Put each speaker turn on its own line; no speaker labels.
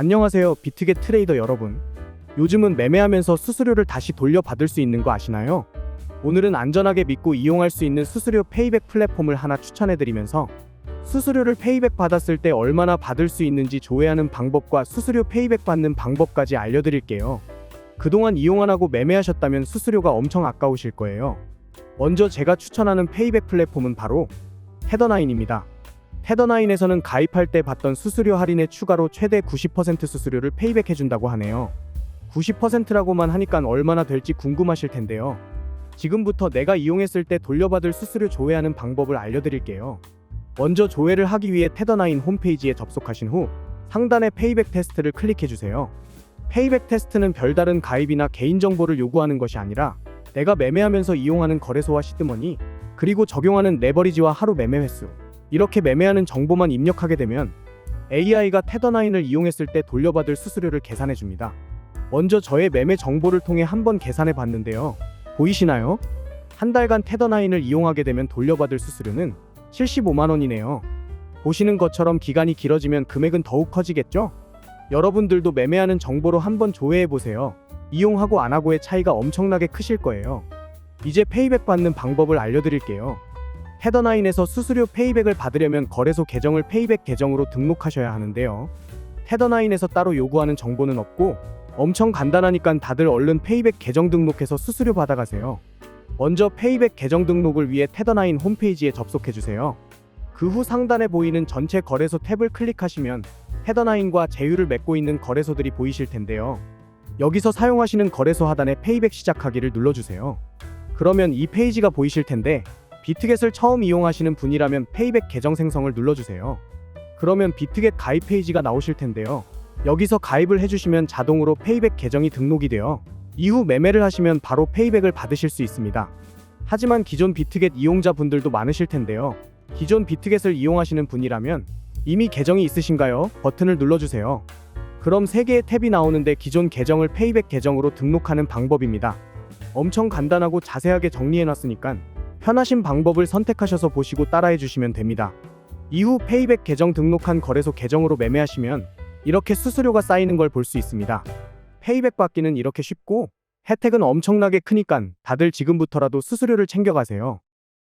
안녕하세요. 비트겟 트레이더 여러분. 요즘은 매매하면서 수수료를 다시 돌려받을 수 있는 거 아시나요? 오늘은 안전하게 믿고 이용할 수 있는 수수료 페이백 플랫폼을 하나 추천해드리면서 수수료를 페이백 받았을 때 얼마나 받을 수 있는지 조회하는 방법과 수수료 페이백 받는 방법까지 알려드릴게요. 그동안 이용 안 하고 매매하셨다면 수수료가 엄청 아까우실 거예요. 먼저 제가 추천하는 페이백 플랫폼은 바로 헤더나인입니다. 헤더나인에서는 가입할 때 받던 수수료 할인에 추가로 최대 90% 수수료를 페이백해준다고 하네요. 90%라고만 하니까 얼마나 될지 궁금하실 텐데요. 지금부터 내가 이용했을 때 돌려받을 수수료 조회하는 방법을 알려드릴게요. 먼저 조회를 하기 위해 테더나인 홈페이지에 접속하신 후 상단의 페이백 테스트를 클릭해주세요. 페이백 테스트는 별다른 가입이나 개인정보를 요구하는 것이 아니라 내가 매매하면서 이용하는 거래소와 시드머니 그리고 적용하는 레버리지와 하루 매매 횟수 이렇게 매매하는 정보만 입력하게 되면 AI가 테더나인을 이용했을 때 돌려받을 수수료를 계산해 줍니다. 먼저 저의 매매 정보를 통해 한번 계산해 봤는데요. 보이시나요? 한 달간 테더나인을 이용하게 되면 돌려받을 수수료는 75만 원이네요. 보시는 것처럼 기간이 길어지면 금액은 더욱 커지겠죠? 여러분들도 매매하는 정보로 한번 조회해 보세요. 이용하고 안 하고의 차이가 엄청나게 크실 거예요. 이제 페이백 받는 방법을 알려드릴게요. 헤더나인에서 수수료 페이백을 받으려면 거래소 계정을 페이백 계정으로 등록하셔야 하는데요. 헤더나인에서 따로 요구하는 정보는 없고 엄청 간단하니까 다들 얼른 페이백 계정 등록해서 수수료 받아가세요. 먼저 페이백 계정 등록을 위해 테더나인 홈페이지에 접속해 주세요. 그 후 상단에 보이는 전체 거래소 탭을 클릭하시면 헤더나인과 제휴를 맺고 있는 거래소들이 보이실 텐데요. 여기서 사용하시는 거래소 하단에 페이백 시작하기를 눌러주세요. 그러면 이 페이지가 보이실 텐데 비트겟을 처음 이용하시는 분이라면 페이백 계정 생성을 눌러주세요. 그러면 비트겟 가입 페이지가 나오실 텐데요. 여기서 가입을 해주시면 자동으로 페이백 계정이 등록이 되어 이후 매매를 하시면 바로 페이백을 받으실 수 있습니다. 하지만 기존 비트겟 이용자분들도 많으실 텐데요. 기존 비트겟을 이용하시는 분이라면 이미 계정이 있으신가요? 버튼을 눌러주세요. 그럼 3개의 탭이 나오는데 기존 계정을 페이백 계정으로 등록하는 방법입니다. 엄청 간단하고 자세하게 정리해놨으니까 편하신 방법을 선택하셔서 보시고 따라해 주시면 됩니다. 이후 페이백 계정 등록한 거래소 계정으로 매매하시면 이렇게 수수료가 쌓이는 걸 볼 수 있습니다. 페이백 받기는 이렇게 쉽고 혜택은 엄청나게 크니까 다들 지금부터라도 수수료를 챙겨가세요.